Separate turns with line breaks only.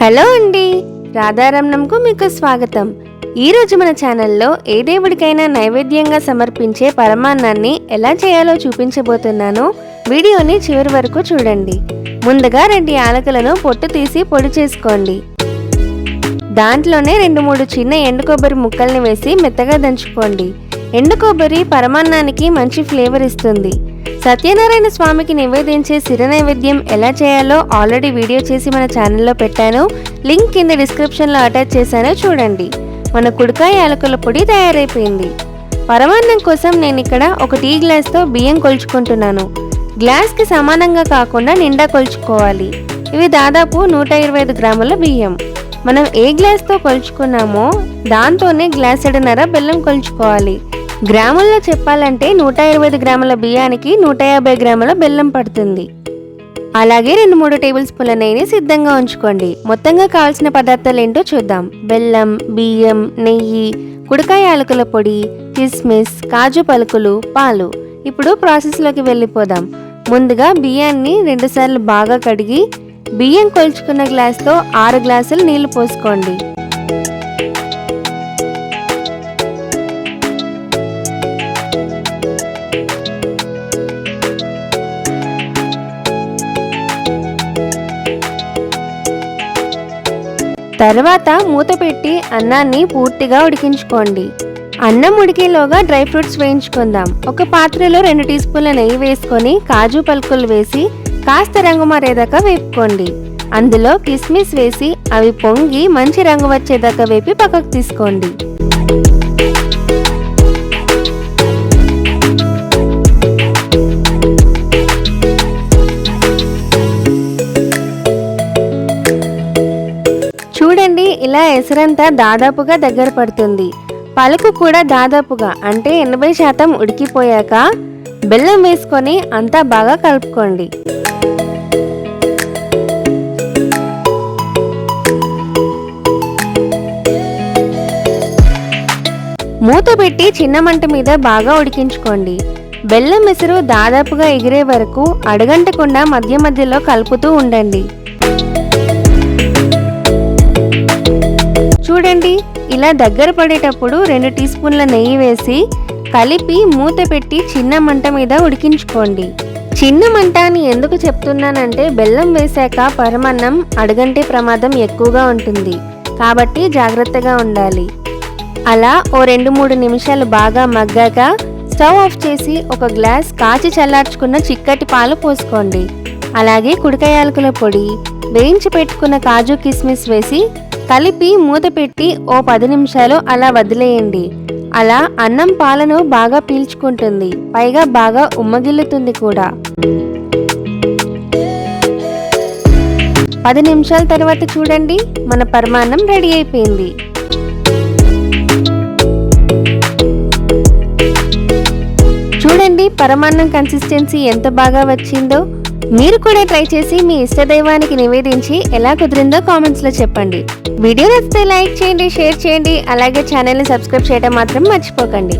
Hello అండి రాధారమణంకు మీకు స్వాగతం. ఈరోజు మన ఛానల్లో ఏ దేవుడికైనా నైవేద్యంగా సమర్పించే పరమాన్నాన్ని ఎలా చేయాలో చూపించబోతున్నాను. వీడియోని చివరి వరకు చూడండి. ముందుగా రెండు యాలకులను పొట్టు తీసి పొడి చేసుకోండి. దాంట్లోనే రెండు మూడు చిన్న ఎండు కొబ్బరి ముక్కల్ని వేసి మెత్తగా దంచుకోండి. ఎండు కొబ్బరి పరమాన్నానికి మంచి ఫ్లేవర్ ఇస్తుంది. సత్యనారాయణ స్వామికి నివేదించే సిర నైవేద్యం ఎలా చేయాలో ఆల్రెడీ వీడియో చేసి మన ఛానల్లో పెట్టాను. లింక్ కింద డిస్క్రిప్షన్లో అటాచ్ చేశానో చూడండి. మన కుడకాయ యాలకుల పొడి తయారైపోయింది. పరమాన్నం కోసం నేను ఇక్కడ ఒక టీ గ్లాస్తో బియ్యం కొలుచుకుంటున్నాను. గ్లాస్కి సమానంగా కాకుండా నిండా కొలుచుకోవాలి. ఇవి దాదాపు నూట ఇరవై ఐదు గ్రాముల బియ్యం. మనం ఏ గ్లాస్తో కొలుచుకున్నామో దాంతోనే గ్లాస్ ఎడనర బెల్లం కొలుచుకోవాలి. గ్రాముల్లో చెప్పాలంటే నూట ఇరవై ఐదు గ్రాముల బియ్యానికి నూట యాభై గ్రాముల బెల్లం పడుతుంది. అలాగే రెండు మూడు టేబుల్ స్పూన్ల నెయ్యిని సిద్ధంగా ఉంచుకోండి. మొత్తంగా కావాల్సిన పదార్థాలు ఏంటో చూద్దాం. బెల్లం బియ్యం నెయ్యి కుడకాయ యాలకుల పొడి కిస్మిస్ కాజు పలుకులు పాలు. ఇప్పుడు ప్రాసెస్లోకి వెళ్ళిపోదాం. ముందుగా బియ్యాన్ని రెండుసార్లు బాగా కడిగి బియ్యం కొలుచుకున్న గ్లాస్తో ఆరు గ్లాసులు నీళ్ళు పోసుకోండి. తర్వాత మూత పెట్టి అన్నాన్ని పూర్తిగా ఉడికించుకోండి. అన్నం ఉడికేలోగా డ్రై ఫ్రూట్స్ వేయించుకుందాం. ఒక పాత్రలో రెండు టీ స్పూన్ల నెయ్యి వేసుకొని కాజు పలుకులు వేసి కాస్త రంగు మారేదాకా వేపుకోండి. అందులో కిస్మిస్ వేసి అవి పొంగి మంచి రంగు వచ్చేదాకా వేపి పక్కకు తీసుకోండి. ఇలా ఎసరంతా దాదాపుగా దగ్గర పడుతుంది. పలుకు కూడా దాదాపుగా అంటే ఎనభై శాతం ఉడికిపోయాక బెల్లం వేసుకొని అంతా బాగా కలుపుకోండి. మూత పెట్టి చిన్న మంట మీద బాగా ఉడికించుకోండి. బెల్లం ఎసురు దాదాపుగా ఎగిరే వరకు అడగంటకుండా మధ్య మధ్యలో కలుపుతూ ఉండండి. చూడండి. ఇలా దగ్గర పడేటప్పుడు రెండు టీ స్పూన్ల నెయ్యి వేసి కలిపి మూత పెట్టి చిన్న మంట మీద ఉడికించుకోండి. చిన్న మంట అని ఎందుకు చెప్తున్నానంటే బెల్లం వేశాక పరమన్నం అడగంటే ప్రమాదం ఎక్కువగా ఉంటుంది. కాబట్టి జాగ్రత్తగా ఉండాలి. అలా ఓ రెండు మూడు నిమిషాలు బాగా మగ్గాక స్టవ్ ఆఫ్ చేసి ఒక గ్లాస్ కాచి చల్లార్చుకున్న చిక్కటి పాలు పోసుకోండి. అలాగే కుడకాయాలకుల పొడి వేయించి పెట్టుకున్న కాజు కిస్మిస్ వేసి కలిపి మూత పెట్టి ఓ పది నిమిషాలు అలా వదిలేయండి. అలా అన్నం పాలను బాగా పీల్చుకుంటుంది. పైగా బాగా ఉమ్మగిల్లుతుంది కూడా. పది నిమిషాల తర్వాత చూడండి మన పరమాన్నం రెడీ అయిపోయింది. చూడండి పరమాన్నం కన్సిస్టెన్సీ ఎంత బాగా వచ్చిందో. మీరు కూడా ట్రై చేసి మీ ఇష్ట దైవానికి నివేదించి ఎలా కుదిరిందో కామెంట్స్లో చెప్పండి. వీడియో నచ్చితే లైక్ చేయండి షేర్ చేయండి. అలాగే ఛానల్ని సబ్స్క్రైబ్ చేయడం మాత్రం మర్చిపోకండి.